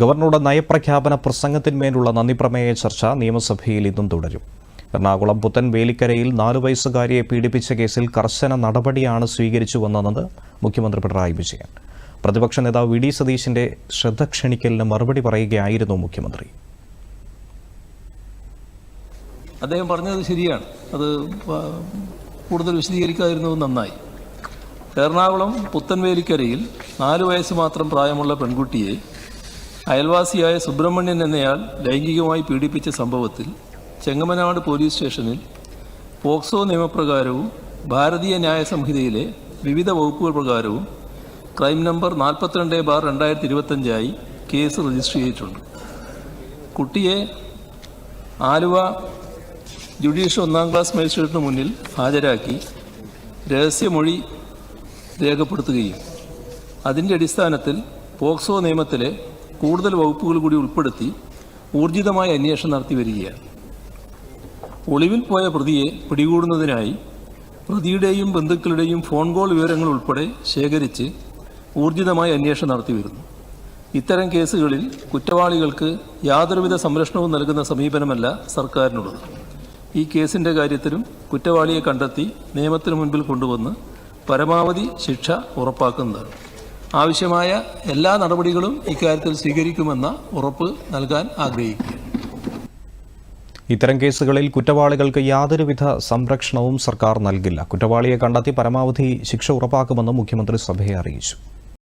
ഗവർണറുടെ നയപ്രഖ്യാപന പ്രസംഗത്തിന്മേലുള്ള നന്ദിപ്രമേയ ചർച്ച നിയമസഭയിൽ ഇന്നും തുടരും. എറണാകുളം പുത്തൻ വേലിക്കരയിൽ നാലു വയസ്സുകാരിയെ പീഡിപ്പിച്ച കേസിൽ കർശന നടപടിയാണ് സ്വീകരിച്ചു വന്നതെന്ന് മുഖ്യമന്ത്രി പിണറായി വിജയൻ. പ്രതിപക്ഷ നേതാവ് വി ഡി സതീശിന്റെ ശ്രദ്ധ ക്ഷണിക്കലിന് മറുപടി പറയുകയായിരുന്നു മുഖ്യമന്ത്രി. അദ്ദേഹം പറഞ്ഞത് ശരിയാണ്. അത് കൂടുതൽ വിശദീകരിക്കാതിരുന്നത് നന്നായി. എറണാകുളം പുത്തൻവേലിക്കരയിൽ നാല് വയസ്സ് മാത്രം പ്രായമുള്ള പെൺകുട്ടിയെ അയൽവാസിയായ സുബ്രഹ്മണ്യൻ എന്നയാൾ ലൈംഗികമായി പീഡിപ്പിച്ച സംഭവത്തിൽ ചെങ്ങമനാട് പോലീസ് സ്റ്റേഷനിൽ പോക്സോ നിയമപ്രകാരവും ഭാരതീയ ന്യായ സംഹിതയിലെ വിവിധ വകുപ്പുകൾ പ്രകാരവും ക്രൈം നമ്പർ നാൽപ്പത്തിരണ്ട് ബാർ രണ്ടായിരത്തി ഇരുപത്തഞ്ചായി കേസ് രജിസ്റ്റർ ചെയ്തിട്ടുണ്ട്. കുട്ടിയെ ആലുവ ജുഡീഷ്യൽ ഒന്നാം ക്ലാസ് മജിസ്ട്രേറ്റിന് മുന്നിൽ ഹാജരാക്കി രഹസ്യമൊഴി രേഖപ്പെടുത്തുകയും അതിന്റെ അടിസ്ഥാനത്തിൽ പോക്സോ നിയമത്തിലെ കൂടുതൽ വകുപ്പുകൾ കൂടി ഉൾപ്പെടുത്തി ഊർജിതമായ അന്വേഷണം നടത്തി വരികയാണ്. ഒളിവിൽ പോയ പ്രതിയെ പിടികൂടുന്നതിനായി പ്രതിയുടെയും ബന്ധുക്കളുടെയും ഫോൺ കോൾ വിവരങ്ങൾ ഉൾപ്പെടെ ശേഖരിച്ച് ഊർജിതമായ അന്വേഷണം നടത്തി വരുന്നു. ഇത്തരം കേസുകളിൽ കുറ്റവാളികൾക്ക് യാതൊരുവിധ സംരക്ഷണവും നൽകുന്ന സമീപനമല്ല സർക്കാരിനുള്ളത്. ഈ കേസിന്റെ കാര്യത്തിലും കുറ്റവാളിയെ കണ്ടെത്തി നിയമത്തിന് മുൻപിൽ കൊണ്ടുവന്ന് പരമാവധി ശിക്ഷ ഉറപ്പാക്കുന്നതാണ്. ആവശ്യമായ എല്ലാ നടപടികളും ഇക്കാര്യത്തിൽ സ്വീകരിക്കുമെന്ന ഉറപ്പ് നൽകാൻ ആഗ്രഹിക്കുക ഇത്തരം കേസുകളിൽ കുറ്റവാളികൾക്ക് യാതൊരുവിധ സംരക്ഷണവും സർക്കാർ നൽകില്ല. കുറ്റവാളിയെ കണ്ടെത്തി പരമാവധി ശിക്ഷ ഉറപ്പാക്കുമെന്നും മുഖ്യമന്ത്രി സഭയെ അറിയിച്ചു.